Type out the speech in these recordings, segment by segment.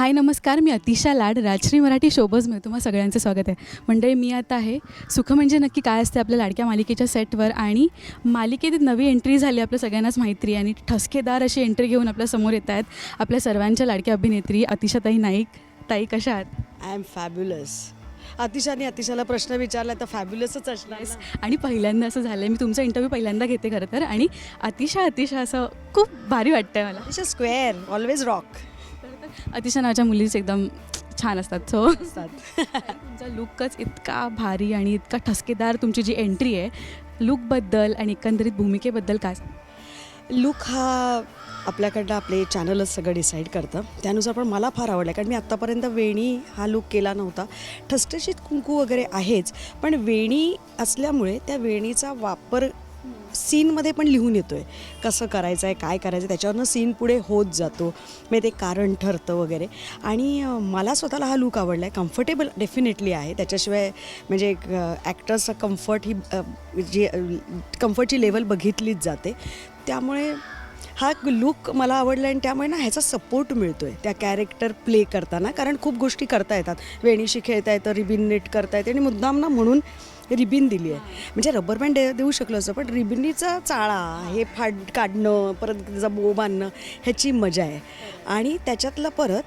हाय नमस्कार. मी अतिशा लाड राजश्री मराठी शोबजमध्ये तुम्हा सगळ्यांचं स्वागत आहे. मंडळी मी आता आहे सुख म्हणजे नक्की काय असते आपल्या लाडक्या मालिकेच्या सेटवर आणि मालिकेत नवी एंट्री झाली आपल्या सगळ्यांनाच माहिती आणि ठसकेदार अशी एंट्री घेऊन आपल्यासमोर येत आहेत आपल्या सर्वांच्या लाडक्या अभिनेत्री अतिशाताई नाईक. ताई कशा आहात? आय एम फॅब्युलस अतिशाने अतिशाला प्रश्न विचारला तर फॅब्युलसच असणार. आणि पहिल्यांदा असं झालं आहे मी तुमचा इंटरव्ह्यू पहिल्यांदा घेते खरं तर आणि अतिशा अतिशा असं खूप भारी वाटतं मला. Atisha square always rock Atisha नावाच्या मुलीच एकदम छान असतात. सो असतात. तुमचा लुकच इतका भारी आणि इतका ठसकेदार तुमची जी एंट्री आहे लुकबद्दल आणि एकंदरीत भूमिकेबद्दल काय? लुक हा आपल्याकडनं आपले चॅनलच सगळं डिसाईड करतं. त्यानुसार पण मला फार आवडलं कारण मी आत्तापर्यंत वेणी हा लुक केला नव्हता. ठसठशीत कुंकू वगैरे आहेच पण वेणी असल्यामुळे त्या वेणीचा वापर सीनमध्ये पण लिहून येतो आहे कसं करायचं आहे काय करायचं आहे त्याच्यावरनं सीन पुढे होत जातो. म्हणजे ते कारण ठरतं वगैरे. आणि मला स्वतःला हा लूक आवडला आहे कम्फर्टेबल डेफिनेटली आहे. त्याच्याशिवाय म्हणजे ॲक्टर्सचा कम्फर्ट ही जी कम्फर्टची लेवल बघितलीच जाते. त्यामुळे हा लुक मला आवडला आणि त्यामुळे ना ह्याचा सपोर्ट मिळतो आहे त्या कॅरेक्टर प्ले करताना. कारण खूप गोष्टी करता येतात. वेणीशी खेळता येतं रिबिन नेट करता येते आणि मुद्दाम ना म्हणून रिबिन दिली आहे. म्हणजे रबर बँड देऊ शकलो असं पण रिबिनीचा चाळा हे फाड काढणं परत त्याचा बो बांधणं ह्याची मजा आहे. आणि त्याच्यातलं परत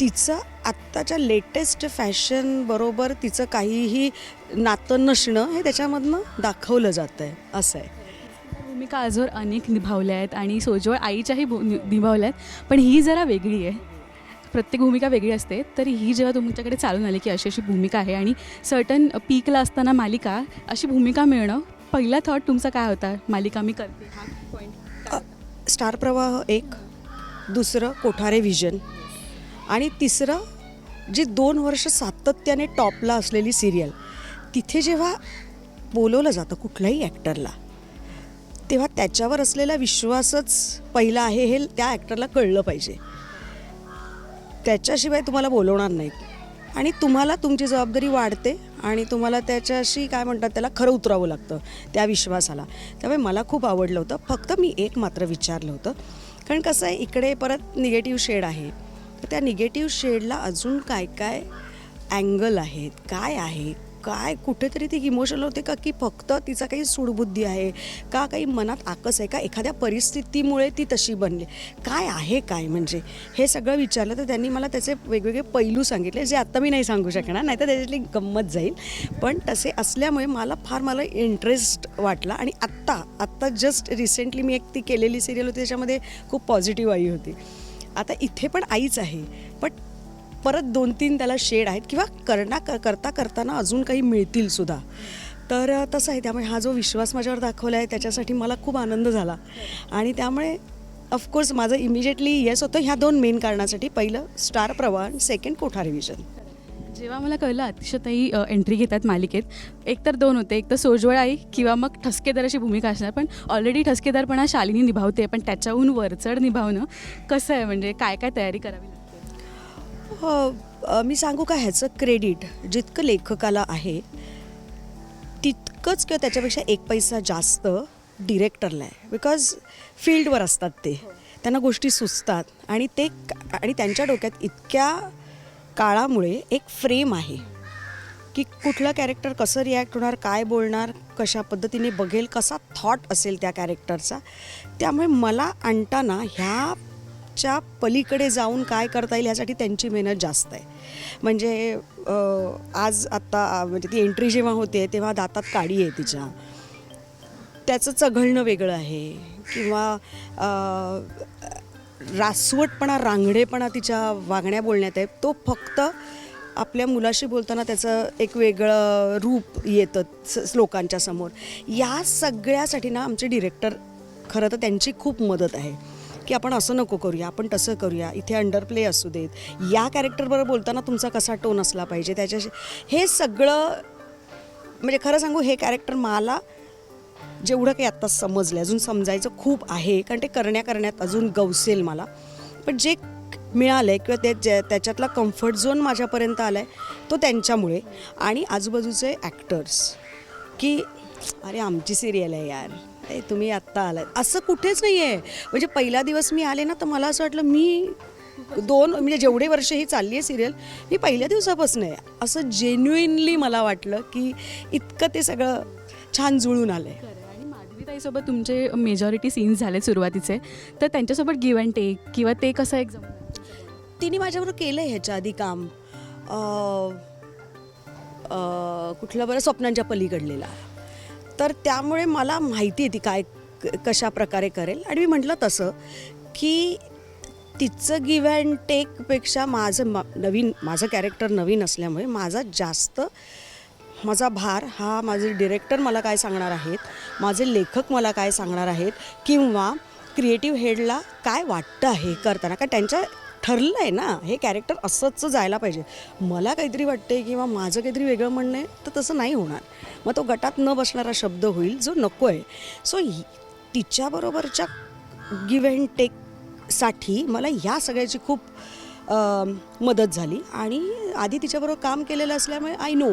तिचं आत्ताच्या लेटेस्ट फॅशन बरोबर तिचं काहीही नातं नसणं हे त्याच्यामधनं दाखवलं जातं आहे असं आहे. भूमिका आजवर अनेक निभावल्या आहेत आणि सोजवळ आईच्याही भू नि- निभावल्या आहेत पण ही जरा वेगळी आहे. प्रत्येक भूमिका वेगळी असते तर ही जेव्हा तुमच्याकडे चालून आली की अशी अशी भूमिका आहे आणि सर्टन पीकला असताना मालिका अशी भूमिका मिळणं पहिला थॉट तुमचा काय होता? मालिका मी करते. हा पॉईंट स्टार प्रवाह एक दुसरं कोठारे व्हिजन आणि तिसरं जी दोन वर्ष सातत्याने टॉपला असलेली सिरियल तिथे जेव्हा बोलवलं जातं कुठल्याही ॲक्टरला तेव्हा त्याच्यावर असलेला विश्वासच पहिला आहे हे त्या ॲक्टरला कळलं पाहिजे. त्याच्याशिवाय तुम्हाला बोलवणार नाहीत. आणि तुम्हाला तुमची जबाबदारी वाढते आणि तुम्हाला त्याच्याशी काय म्हणतात त्याला खरं उतरावं लागतं त्या विश्वासाला. त्यामुळे मला खूप आवडलं होतं. फक्त मी एक मात्र विचारलं होतं. कारण कसं आहे इकडे परत निगेटिव्ह शेड आहे. तर त्या निगेटिव्ह शेडला अजून काय काय अँगल आहेत काय आहे? काय कुठेतरी ती इमोशनल होते का की फक्त तिचा काही सूडबुद्धी आहे? का काही मनात आकस आहे? का एखाद्या परिस्थितीमुळे ती तशी बनली? काय आहे काय म्हणजे? हे सगळं विचारलं तर त्यांनी मला त्याचे वेगवेगळे पैलू सांगितले जे आत्ता मी नाही सांगू शकणार नाही तर त्याच्यातली गंमत जाईल. पण तसे असल्यामुळे मला फार मला इंटरेस्ट वाटला आणि आत्ता आत्ता जस्ट रिसेंटली मी एक ती केलेली सिरियल होती त्याच्यामध्ये खूप पॉझिटिव्ह आई होती. आता इथे पण आईच आहे पण परत दोन तीन त्याला शेड आहेत किंवा करना क- करता करताना अजून काही मिळतील सुद्धा. तर तसं आहे. त्यामुळे हा जो विश्वास माझ्यावर दाखवला आहे त्याच्यासाठी मला खूप आनंद झाला. आणि त्यामुळे ऑफकोर्स माझं इमिजिएटली येस होतं. ह्या दोन मेन कारणासाठी. पहिलं स्टार प्रवाह सेकंड कोठार रिव्हिजन जेव्हा मला कळलं अतिशयताई एंट्री घेतात मालिकेत. एक तर दोन होते. एक तर सोजवळ आई किंवा मग ठसकेदार अशी भूमिका असणार. पण ऑलरेडी ठसकेदारपणा शालिनी निभावते. पण त्याच्याहून वरचढ निभावणं कसं आहे? म्हणजे काय काय तयारी करावी लागते? मी सांगू का ह्याचं क्रेडिट जितकं लेखकाला आहे तितकंच किंवा त्याच्यापेक्षा एक पैसा जास्त डिरेक्टरला आहे. बिकॉज फील्डवर असतात ते. त्यांना गोष्टी सुचतात. आणि ते आणि त्यांच्या डोक्यात इतक्या काळामुळे एक फ्रेम आहे की कुठलं कॅरेक्टर कसं रिॲक्ट होणार काय बोलणार कशा पद्धतीने बघेल कसा थॉट असेल त्या कॅरेक्टरचा त्यामुळे मला आणताना च्या पलीकडे जाऊन काय करता येईल ह्यासाठी त्यांची मेहनत जास्त आहे. म्हणजे आज आत्ता म्हणजे ती एंट्री जेव्हा होते तेव्हा दातात काडी आहे तिच्या. त्याचं चघळणं वेगळं आहे. किंवा रासवटपणा रांगडेपणा तिच्या वागण्या बोलण्यात आहे. तो फक्त आपल्या मुलाशी बोलताना त्याचं एक वेगळं रूप येतं स- लोकांच्या समोर. या सगळ्यासाठी ना आमचे डिरेक्टर खरं तर त्यांची खूप मदत आहे. की आपण असं नको करूया आपण तसं करूया इथे अंडरप्ले असू देत. या कॅरेक्टरबरोबर बोलताना तुमचा कसा टोन असला पाहिजे? त्याच्याशी हे सगळं म्हणजे खरं सांगू हे कॅरेक्टर मला जेवढं काही आत्ता समजलं अजून समजायचं खूप आहे कारण ते करण्या करण्यात अजून गवसेल मला. पण जे मिळालं आहे किंवा त्या ज्या- त्याच्यातला कम्फर्ट झोन माझ्यापर्यंत आला आहे तो त्यांच्यामुळे. आणि आजूबाजूचे ॲक्टर्स की अरे आमची सिरियल आहे यार. अरे तुम्ही आत्ता आलात. असं कुठेच नाही आहे म्हणजे पहिला दिवस मी आले ना तर मला असं वाटलं मी दोन म्हणजे जेवढे वर्ष ही चालली आहे सिरियल मी पहिल्या दिवसापासून आहे. असं जेन्युइनली मला वाटलं की इतकं ते सगळं छान जुळून आलं आहे. आणि माधवीताईसोबत तुमचे मेजॉरिटी सीन्स झाले सुरुवातीचे. तर त्यांच्यासोबत गिव्ह अँड टेक किंवा ते कसं एक? तिने माझ्याबरोबर केलं आहे ह्याच्या आधी काम. अं, अं, कुठलं बरं स्वप्नांच्या पलीकडलेला. तर त्यामुळे मला माहिती आहे ती काय क- कशा प्रकारे करेल. आणि मी म्हटलं तसं की तिचं गिव्ह अँड टेकपेक्षा माझं मा- नवीन माझं कॅरेक्टर नवीन असल्यामुळे माझा जास्त माझा भार हा माझे डिरेक्टर मला काय सांगणार आहेत माझे लेखक मला काय सांगणार आहेत किंवा क्रिएटिव्ह हेडला काय वाटतं आहे करताना का त्यांच्या ठरलं आहे ना हे कॅरेक्टर असंच जायला पाहिजे. मला काहीतरी वाटते किंवा माझं काहीतरी वेगळं म्हणणं आहे तर तसं नाही होणार. मग तो गटात न बसणारा शब्द होईल जो नको आहे. सो तिच्याबरोबरच्या गिव्ह अँड टेकसाठी मला ह्या सगळ्याची खूप मदत झाली. आणि आधी तिच्याबरोबर काम केलेलं असल्यामुळे आय नो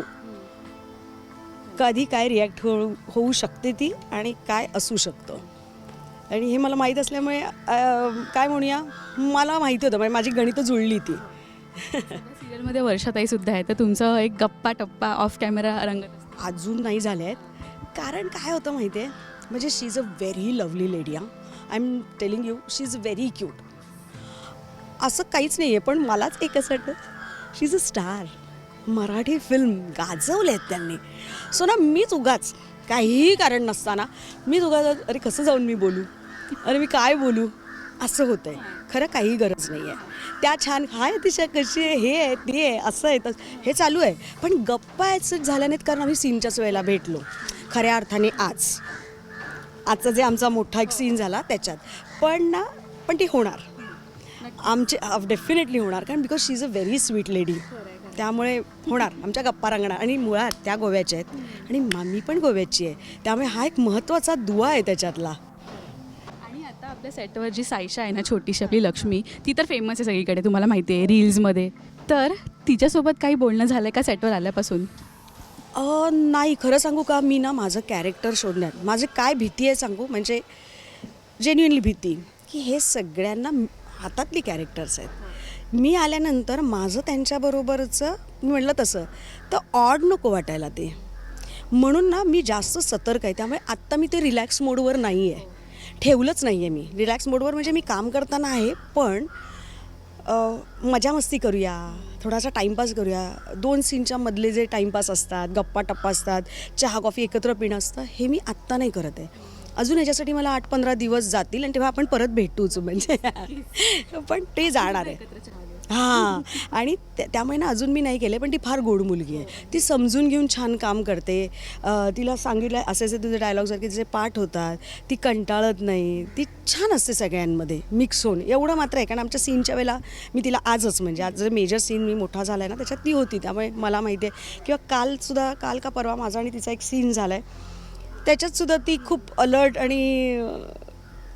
कधी काय रिॲक्ट हो होऊ शकते ती आणि काय असू शकतं. आणि हे मला माहीत असल्यामुळे काय म्हणूया? मला माहिती होतं म्हणजे माझी गणितं जुळली ती. सिरियलमध्ये वर्षाताई सुद्धा आहे तर तुमचं एक गप्पा टप्पा ऑफ कॅमेरा रंगत असतो. अजून नाही झाले आहेत. कारण काय होतं माहिती आहे म्हणजे she is a very lovely lady I am telling you she is very cute असं काहीच नाही आहे पण मलाच एक असं वाटतं she is a star Marathi film गाजवले आहेत त्यांनी. सो ना मीच उगाच काहीही कारण नसताना मीच उगाच अरे कसं जाऊन मी बोलू? अरे मी काय बोलू? असं होतं आहे खरं काही गरज नाही आहे त्या छान हाय तिच्या कशी आहे हे आहे ते आहे असं आहे तसं हे चालू आहे. पण गप्पा ॲच झाल्या नाहीत कारण आम्ही सीनच्याच वेळेला भेटलो. खऱ्या अर्थाने आज. आजचा जे आमचा मोठा एक सीन झाला त्याच्यात. पण ना पण ती होणार. आमचे डेफिनेटली होणार. कारण because she is a very sweet lady त्यामुळे होणार. आमच्या गप्पा रंगणार. आणि मुळात त्या गोव्याच्या आहेत. आणि मामी पण गोव्याची आहे. त्यामुळे हा एक महत्त्वाचा दुवा आहे त्याच्यातला. आता आपल्या सेटवर जी सायशा आहे ना छोटीशी आपली लक्ष्मी ती तर फेमस आहे सगळीकडे तुम्हाला माहिती आहे रील्समध्ये तर तिच्यासोबत काही बोलणं झालं का सेटवर आल्यापासून? अ, नाही खरं सांगू का मी ना माझं कॅरेक्टर शोधण्यात माझे काय भीती आहे सांगू म्हणजे जेन्युनली भीती की हे सगळ्यांना म- हातातली कॅरेक्टर्स आहेत. मी आल्यानंतर माझं त्यांच्याबरोबरचं मी म्हटलं तसं तर ऑड नको वाटायला ते. म्हणून ना मी जास्त सतर्क आहे त्यामुळे आत्ता मी ते रिलॅक्स मोडवर नाही आहे ठेवलंच नाही आहे मी रिलॅक्स मोडवर म्हणजे मी काम करताना आहे पण मजा मस्ती करूया थोडासा टाईमपास करूया. दोन सीनच्या मधले जे टाईमपास असतात गप्पा टप्पा असतात चहा कॉफी एकत्र पिणं असतं हे मी आत्ता नाही करत आहे. अजून याच्यासाठी मला आठ पंधरा दिवस जातील आणि तेव्हा आपण परत भेटूच म्हणजे. पण ते जाणार आहे. हां. आणि त्या- त्यामुळे ना अजून मी नाही केले पण ती फार गोड मुलगी आहे. ती समजून घेऊन छान काम करते. तिला सांगितलं असे असे तुझे डायलॉगसारखे जे पाठ होतात ती कंटाळत नाही. ती छान असते सगळ्यांमध्ये मिक्स होऊन. एवढं मात्र आहे कारण आमच्या सीनच्या वेळेला मी तिला आजच म्हणजे आज जर मेजर सीन मी मोठा झाला आहे ना त्याच्यात ती होती. त्यामुळे मला माहिती आहे. किंवा कालसुद्धा काल का परवा माझा आणि तिचा एक सीन झाला आहे त्याच्यातसुद्धा ती खूप अलर्ट आणि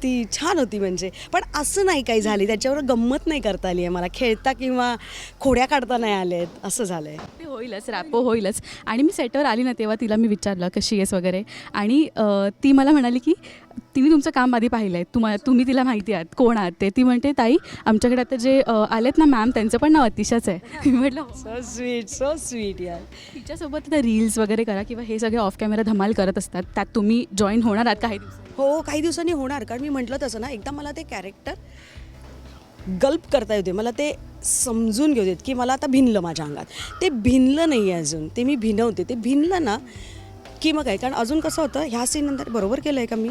ती छान होती म्हणजे. पण असं नाही काही झाली त्याच्यावर गंमत नाही करता आली आहे मला. खेळता किंवा खोड्या काढता नाही आले आहेत असं झालं आहे ते होईलच. रॅपो होईलच. आणि मी सेटवर आली ना तेव्हा तिला मी विचारलं कशी आहेस वगैरे. आणि ती मला म्हणाली की तिने तुमचं काम आधी पाहिलं आहे तुम्हाला तुम्ही तिला माहिती आहात. कोण आहात ते. ती म्हणते ताई आमच्याकडे आता जे आलेत ना मॅम त्यांचं पण नाव अतिशाच आहे. मी म्हटलं. सो स्वीट सो स्वीट यार तिच्यासोबत आता रील्स वगैरे करा किंवा हे सगळे ऑफ कॅमेरा धमाल करत असतात. त्यात तुम्ही जॉईन होणार आहात काही दिवसांनी. हो काही दिवसांनी होणार. कारण मी म्हटलं तसं ना एकदा मला ते कॅरेक्टर गल्प करता येते मला ते समजून घेऊ देत की मला आता भिनलं माझ्या अंगात. ते भिनलं नाही आहे अजून. ते मी भिनवते. ते भिनलं ना की मग काय? कारण अजून कसं होतं ह्या सीननंतर बरोबर केलं आहे का मी?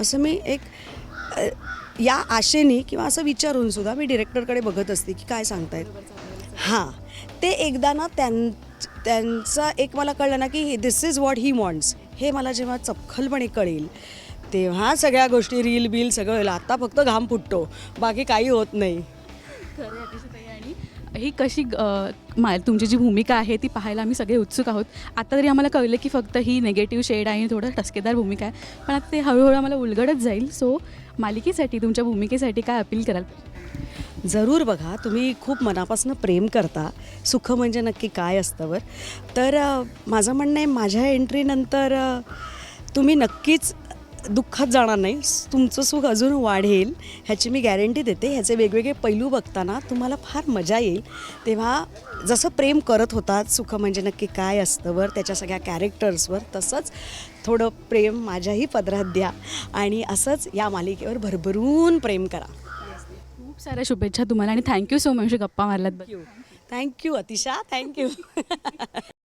असं मी एक या आशेने किंवा असं विचारून सुद्धा मी डिरेक्टरकडे बघत असते की काय सांगतायत. हां ते एकदा ना त्यां त्यांचा एक मला कळलं ना की this is what he wants हे मला जेव्हा चपखलपणे कळेल तेव्हा सगळ्या गोष्टी रील बिल सगळं आता फक्त घाम फुटतो. बाकी काही होत नाही. ही कशी मा तुमची जी भूमिका आहे ती पाहायला आम्ही सगळे उत्सुक आहोत. आता तरी आम्हाला कळलं की फक्त ही नेगेटिव्ह शेड आहे आणि थोडं टसकेदार भूमिका आहे. पण आता ते हळूहळू आम्हाला उलगडत जाईल. सो मालिकेसाठी तुमच्या भूमिकेसाठी काय अपील कराल? जरूर बघा. तुम्ही खूप मनापासून प्रेम करता. सुख म्हणजे नक्की काय असतं वर. तर माझं म्हणणं आहे माझ्या एंट्रीनंतर तुम्ही नक्कीच दुःखात जाणार नाही. तुमचं सुख अजून वाढेल ह्याची मी गॅरंटी देते. ह्याचे वेगवेगळे पैलू बघताना तुम्हाला फार मजा येईल. तेव्हा जसं प्रेम करत होतात सुख म्हणजे नक्की काय असतं वर त्याच्या सगळ्या कॅरेक्टर्सवर तसंच थोडं प्रेम माझ्याही पदरात द्या आणि असंच या मालिकेवर भरभरून प्रेम करा. खूप साऱ्या शुभेच्छा तुम्हाला आणि थँक्यू सो मच गप्पा मारल्यात. थँक्यू अतिशा. थँक्यू